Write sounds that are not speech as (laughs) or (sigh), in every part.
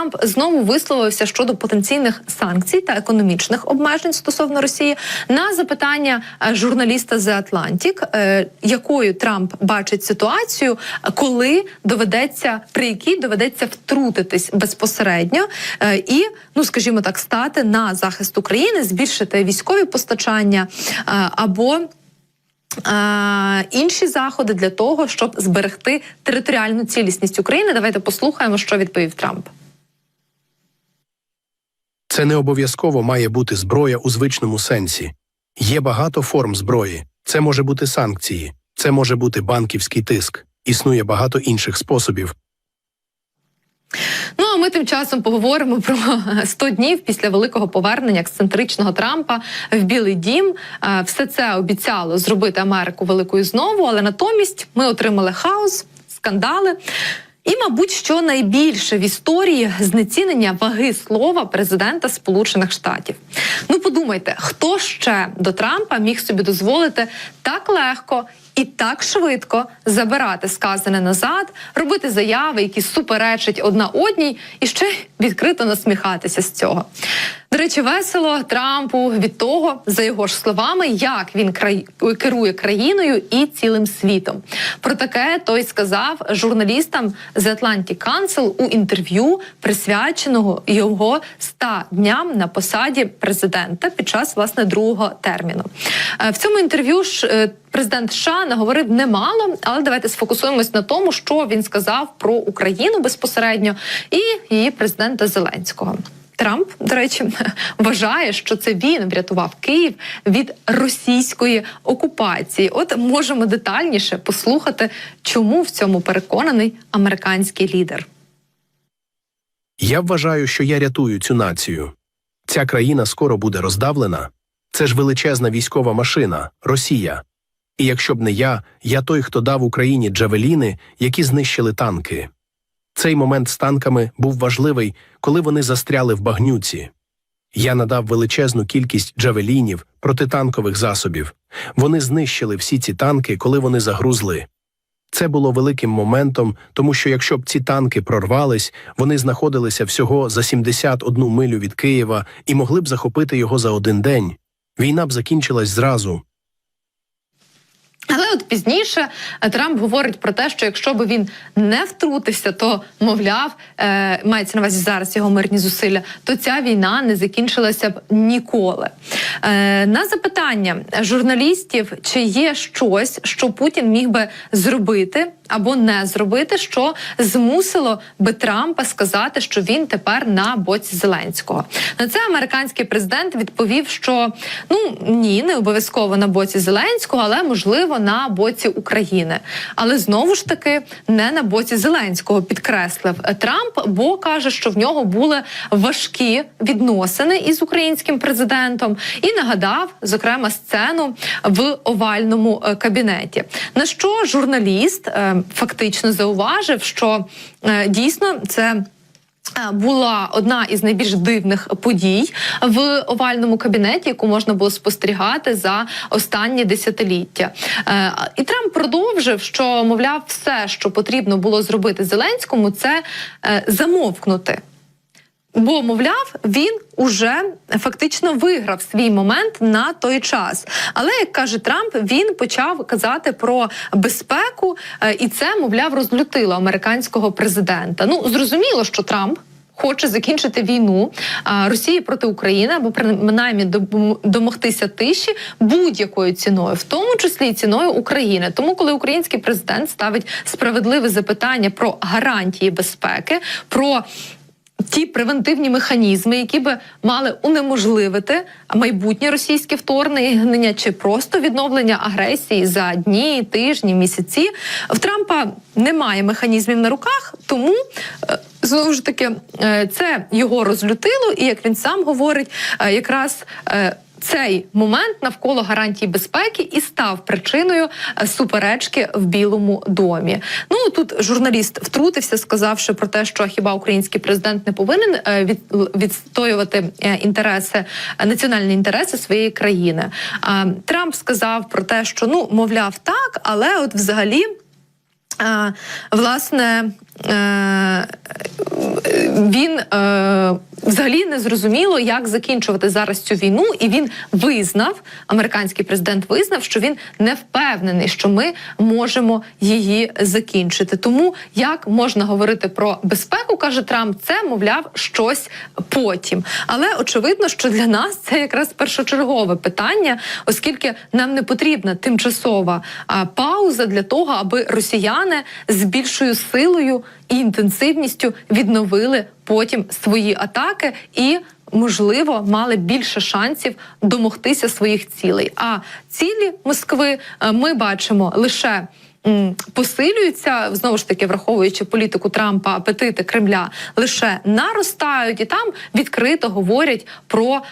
Трамп знову висловився щодо потенційних санкцій та економічних обмежень стосовно Росії на запитання е, журналіста The Atlantic, е, якою Трамп бачить ситуацію, коли доведеться при якій доведеться втрутитись безпосередньо е, і, ну скажімо так, стати на захист України, збільшити військові постачання або інші заходи для того, щоб зберегти територіальну цілісність України. Давайте послухаємо, що відповів Трамп. Це не обов'язково має бути зброя у звичному сенсі. Є багато форм зброї. Це може бути санкції, це може бути банківський тиск. Існує багато інших способів. Ну а ми тим часом поговоримо про (laughs) 100 днів після великого повернення ексцентричного Трампа в Білий Дім. Все це обіцяло зробити Америку великою знову, але натомість ми отримали хаос, скандали. І, мабуть, що найбільше в історії знецінення ваги слова президента Сполучених Штатів. Ну подумайте, хто ще до Трампа міг собі дозволити так легко і так швидко забирати сказане назад, робити заяви, які суперечать одна одній, і ще відкрито насміхатися з цього. До речі, весело Трампу від того, за його ж словами, як він край... керує країною і цілим світом. Про таке той сказав журналістам The Atlantic Council у інтерв'ю, присвяченого його 100 дням на посаді президента під час власне другого терміну. Е, В цьому інтерв'ю ж е, президент США наговорив немало, але давайте сфокусуємось на тому, що він сказав про Україну безпосередньо і її президента Зеленського. Трамп, до речі, (laughs) вважає, що це він врятував Київ від російської окупації. От можемо детальніше послухати, чому в цьому переконаний американський лідер. Я вважаю, що я рятую цю націю. Ця країна скоро буде роздавлена. Це ж величезна військова машина Росія. І якщо б не я, я той, хто дав Україні джавеліни, які знищили танки. Цей момент з танками був важливий, коли вони застряли в багнюці. Я надав величезну кількість джавелінів, протитанкових засобів. Вони знищили всі ці танки, коли вони загрузли. Це було великим моментом, тому що якщо б ці танки прорвались, вони знаходилися всього за 71 милю від Києва і могли б захопити його за один день. Війна б закінчилась зразу. Пізніше е, Трамп говорить про те, що якщо би він не втрутився, то мовляв, е, мається на увазі зараз його мирні зусилля, то ця війна не закінчилася б ніколи. Е, на запитання журналістів, чи є щось, що Путін міг би зробити або не зробити, що змусило би Трампа сказати, що він тепер на боці Зеленського. На це американський президент відповів, що ну ні, не обов'язково на боці Зеленського, але можливо на боці України. Але знову ж таки не на боці Зеленського підкреслив Трамп, бо каже, що в нього були важкі відносини із українським президентом, і нагадав зокрема сцену в овальному е, кабінеті. На що журналіст е, фактично зауважив, що е, дійсно це. е, Була одна із найбільш дивних подій в овальному кабінеті, яку можна було спостерігати за останні десятиліття. Е, І Трамп продовжив, що мовляв, все, що потрібно було зробити Зеленському, це замовкнути. Бо, мовляв, він уже фактично виграв свій момент на той час. Але як каже Трамп, він почав казати про безпеку, е, і це, мовляв, розлютило американського президента. Ну зрозуміло, що Трамп. Хоче закінчити війну а, Росії проти України або принаймні дом- домогтися тиші будь-якою ціною, в тому числі і ціною України. Тому, коли український президент ставить справедливе запитання про гарантії безпеки, про ті превентивні механізми, які би мали унеможливити майбутнє російське вторгнення чи просто відновлення агресії за дні, тижні, місяці. В Трампа немає механізмів на руках, тому е, знову ж таки е, це його розлютило, і як він сам говорить, е, якраз. Цей момент навколо гарантій безпеки і став причиною е, суперечки в Білому домі. Ну тут журналіст втрутився, сказавши про те, що хіба український президент не повинен е, від, відстоювати е, інтереси національні інтереси своєї країни. Трамп сказав про те, що ну мовляв так, але от взагалі. Власне, він е, взагалі не зрозуміло, як закінчувати зараз цю війну, і він визнав, американський президент визнав, що він не впевнений, що ми можемо її закінчити. Тому як можна говорити про безпеку, каже Трамп, це мовляв щось потім. Але очевидно, що для нас це якраз першочергове питання, оскільки нам не потрібна тимчасова пауза для того, аби росіяни з більшою силою і інтенсивністю відновили потім свої атаки і. Можливо, мали більше шансів домогтися своїх цілей. А цілі Москви е, ми бачимо лише посилюються знову ж таки, враховуючи політику Трампа, апетити Кремля лише наростають, і там відкрито говорять про.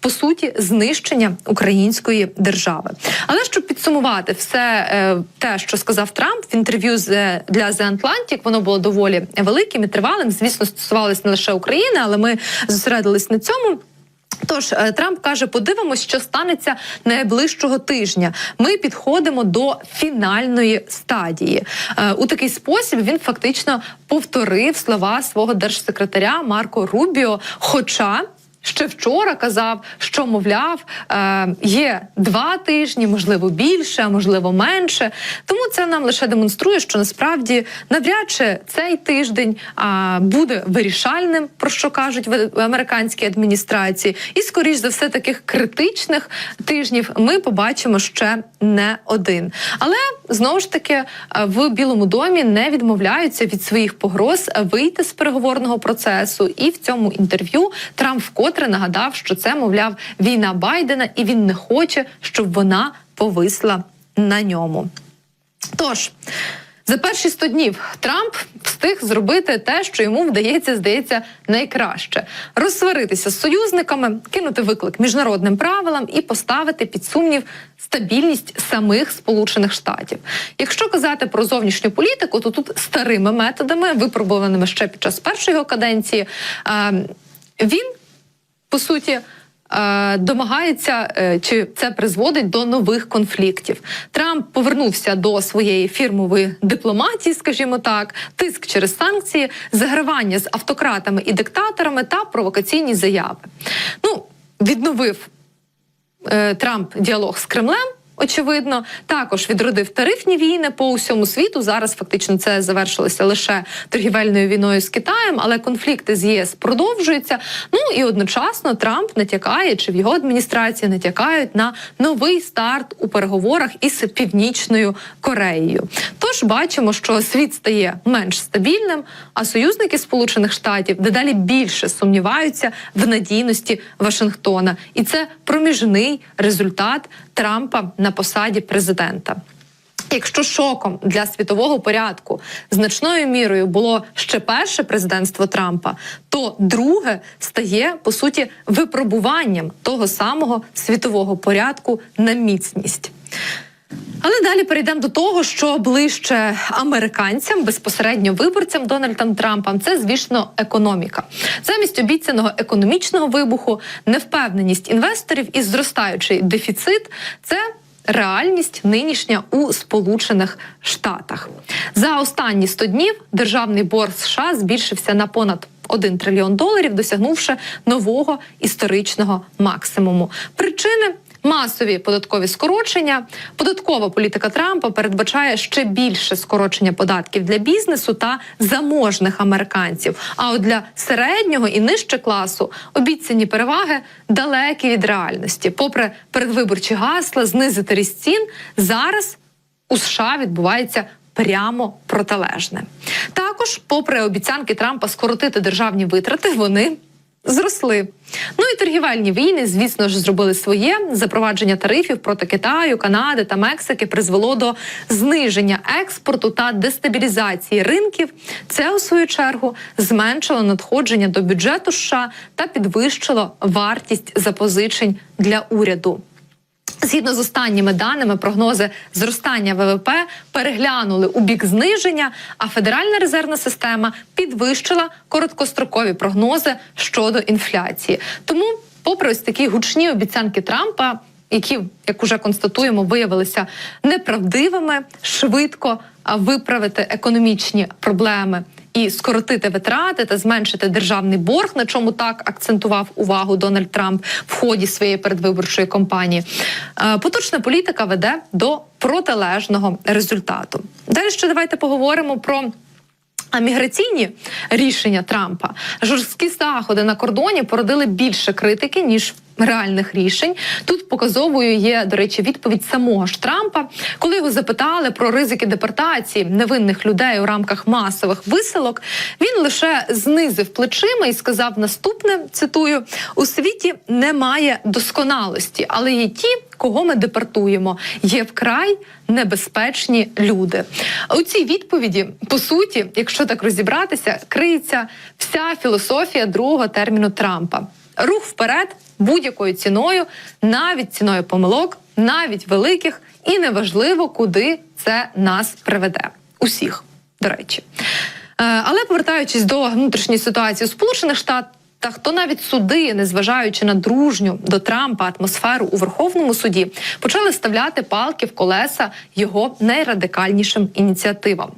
По суті, знищення української держави. Але щоб підсумувати все е, те, що сказав Трамп в інтерв'ю з е, для The Atlantic, воно було доволі великим і тривалим. Звісно, стосувалось не лише України, але ми зосередились на цьому. Тож е, Трамп каже: подивимось, що станеться найближчого тижня. Ми підходимо до фінальної стадії. У такий спосіб він фактично повторив слова свого держсекретаря Марко Рубіо. Хоча Ще вчора казав, що мовляв, е, є два тижні, можливо, більше, можливо менше. Тому це нам лише демонструє, що насправді навряд чи цей тиждень буде вирішальним, про що кажуть в в американській адміністрації, і скоріш за все таких критичних тижнів ми побачимо ще не один. Але знову ж таки е, в Білому домі не відмовляються від своїх погроз вийти з переговорного процесу. І в цьому інтерв'ю Трамп вкотре нагадав, що це мовляв війна Байдена, і він не хоче, щоб вона повисла на ньому. Тож. За перші 100 днів Трамп встиг зробити те, що йому вдається, здається, найкраще розсваритися з союзниками, кинути виклик міжнародним правилам і поставити під сумнів стабільність самих Сполучених Штатів. Якщо казати про зовнішню політику, то тут старими методами, випробуваними ще під час першої каденції, е, він по суті. е, Домагається е, чи це призводить до нових конфліктів. Трамп повернувся до своєї фірмової дипломатії, скажімо так, тиск через санкції, загравання з автократами і диктаторами та провокаційні заяви. Ну відновив е, Трамп діалог з Кремлем. Очевидно, також відродив тарифні війни по усьому світу. Зараз фактично це завершилося лише торгівельною війною з Китаєм, але конфлікти з ЄС продовжуються. Ну і одночасно Трамп натякає, чи в його адміністрації натякають на новий старт у переговорах із північною Кореєю. Тож бачимо, що світ стає менш стабільним, а союзники Сполучених Штатів дедалі більше сумніваються в надійності Вашингтона, і це проміжний результат Трампа на посаді президента. Якщо шоком для світового порядку значною мірою було ще перше президентство Трампа, то друге стає по суті випробуванням того самого світового порядку на міцність. Але далі перейдемо до того, що ближче американцям, безпосередньо виборцям Дональдом Трампом, це звісно економіка. Замість обіцяного економічного вибуху, невпевненість інвесторів і зростаючий дефіцит це. Реальність нинішня у Сполучених Штатах за останні 100 днів державний борг США збільшився на понад 1 трильйон доларів, досягнувши нового історичного максимуму. Причини масові податкові скорочення. Податкова політика Трампа передбачає ще більше скорочення податків для бізнесу та заможних американців. А от для середнього і нижче класу обіцяні переваги далекі від реальності. Попри передвиборчі гасла, знизити ріст цін зараз у США відбувається. Прямо протилежне. Також, попри обіцянки Трампа скоротити державні витрати, вони зросли. Ну і торгівельні війни, звісно ж, зробили своє. Запровадження тарифів проти Китаю, Канади та Мексики призвело до зниження експорту та дестабілізації ринків. Це у свою чергу зменшило надходження до бюджету США та підвищило вартість запозичень для уряду. Згідно з останніми даними, прогнози зростання ВВП переглянули у бік зниження, а Федеральна резервна система підвищила короткострокові прогнози щодо інфляції. Тому, попри ось такі гучні обіцянки Трампа. які, як уже констатуємо, виявилися неправдивими, швидко виправити економічні проблеми і скоротити витрати та зменшити державний борг, на чому так акцентував увагу Дональд Трамп в ході своєї передвиборчої кампанії. Е, Поточна політика веде до протилежного результату. Далі ще давайте поговоримо про. А міграційні рішення Трампа жорсткі заходи на кордоні породили більше критики ніж реальних рішень. Тут показовою є, до речі, відповідь самого ж Трампа, коли його запитали про ризики депортації невинних людей у рамках масових виселок. Він лише знизив плечима і сказав наступне: цитую: у світі немає досконалості, але є ті, кого ми депортуємо. Є вкрай небезпечні люди. У цій відповіді, по суті, якщо так розібратися, криється вся філософія другого терміну Трампа. Рух вперед будь-якою ціною, навіть ціною помилок, навіть великих, і неважливо, куди це нас приведе. Усіх, до речі. Е, Але повертаючись до внутрішньої ситуації у Сполучених Штатах. Та хто навіть суди, незважаючи на дружню до Трампа атмосферу у Верховному суді, почали ставляти палки в колеса його найрадикальнішим ініціативам.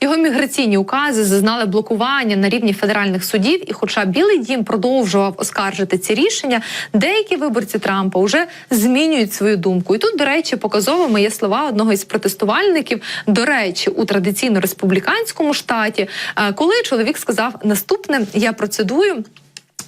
Його міграційні укази зазнали блокування на рівні федеральних судів, і, хоча Білий Дім продовжував оскаржити ці рішення, деякі виборці Трампа вже змінюють свою думку. І тут, до речі, показовими є слова одного із протестувальників. До речі, у традиційно республіканському штаті, е, коли чоловік сказав наступне: я процедую.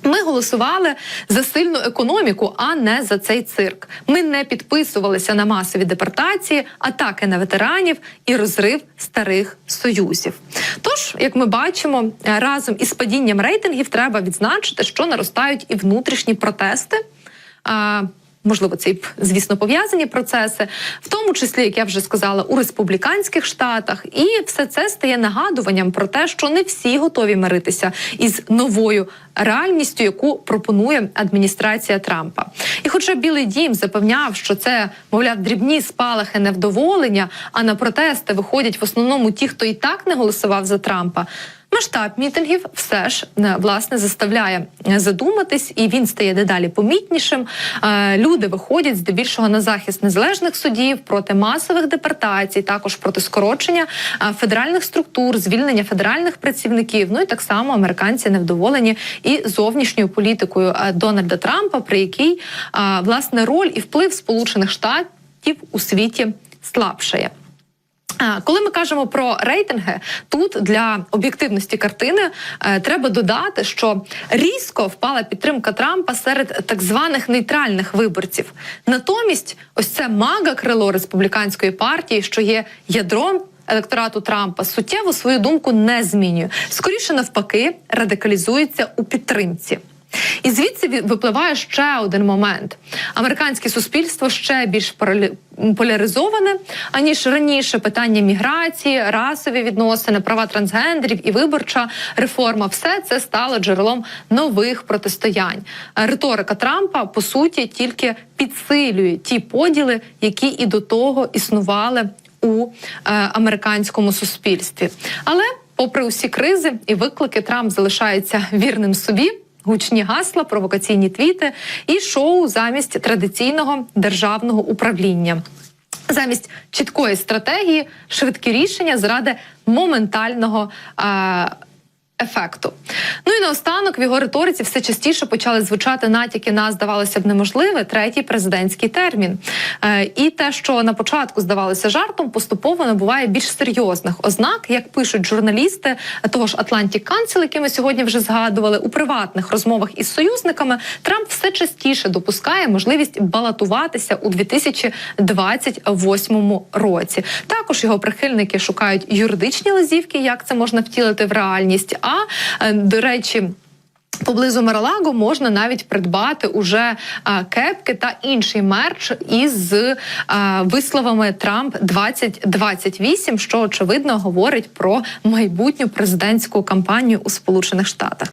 Ми голосували за сильну економіку, а не за цей цирк. Ми не підписувалися на масові депортації, атаки на ветеранів і розрив старих союзів. Тож, як ми бачимо, разом із падінням рейтингів треба відзначити, що наростають і внутрішні протести. Можливо, це й звісно пов'язані процеси, в тому числі, як я вже сказала, у республіканських штатах, і все це стає нагадуванням про те, що не всі готові миритися із новою реальністю, яку пропонує адміністрація Трампа. І, хоча Білий Дім запевняв, що це мовляв дрібні спалахи невдоволення, а на протести виходять в основному ті, хто і так не голосував за Трампа. Масштаб мітингів все ж е, власне заставляє е, задуматись, і він стає дедалі помітнішим. Е, Люди виходять здебільшого на захист незалежних судів проти масових депортацій, також проти скорочення федеральних структур, звільнення федеральних працівників. Ну і так само американці невдоволені і зовнішньою політикою Дональда Трампа, при якій власне роль і вплив Сполучених Штатів у світі слабшає. Коли ми кажемо про рейтинги, тут для об'єктивності картини е, треба додати, що різко впала підтримка Трампа серед так званих нейтральних виборців. Натомість, ось це мага крило республіканської партії, що є ядром. Електорату Трампа суттєво свою думку не змінює. Скоріше навпаки, радикалізується у підтримці. І звідси ві- випливає ще один момент: американське суспільство ще більш поляризоване аніж раніше. Питання міграції, расові відносини, права трансгендерів і виборча реформа все це стало джерелом нових протистоянь. Е, Риторика Трампа по суті тільки підсилює ті поділи, які і до того існували у е, американському суспільстві. Але, попри усі кризи і виклики, Трамп залишається вірним собі. Гучні гасла, провокаційні твіти і шоу замість традиційного державного управління. Замість чіткої стратегії, швидкі рішення заради моментального е- ефекту. Ну і наостанок в його риториці все частіше почали звучати натяки на здавалося б неможливе третій президентський термін. Е, і те, що на початку здавалося жартом, поступово набуває більш серйозних ознак, як пишуть журналісти того ж Atlantic Council, який ми сьогодні вже згадували у приватних розмовах із союзниками. Трамп все частіше допускає можливість балотуватися у 2028 році. Також його прихильники шукають юридичні лазівки, як це можна втілити в реальність. А е, до речі. Поблизу Маралаго можна навіть придбати уже а, кепки та інший мерч із а, висловами Трамп 2028, що очевидно говорить про майбутню президентську кампанію у Сполучених Штатах.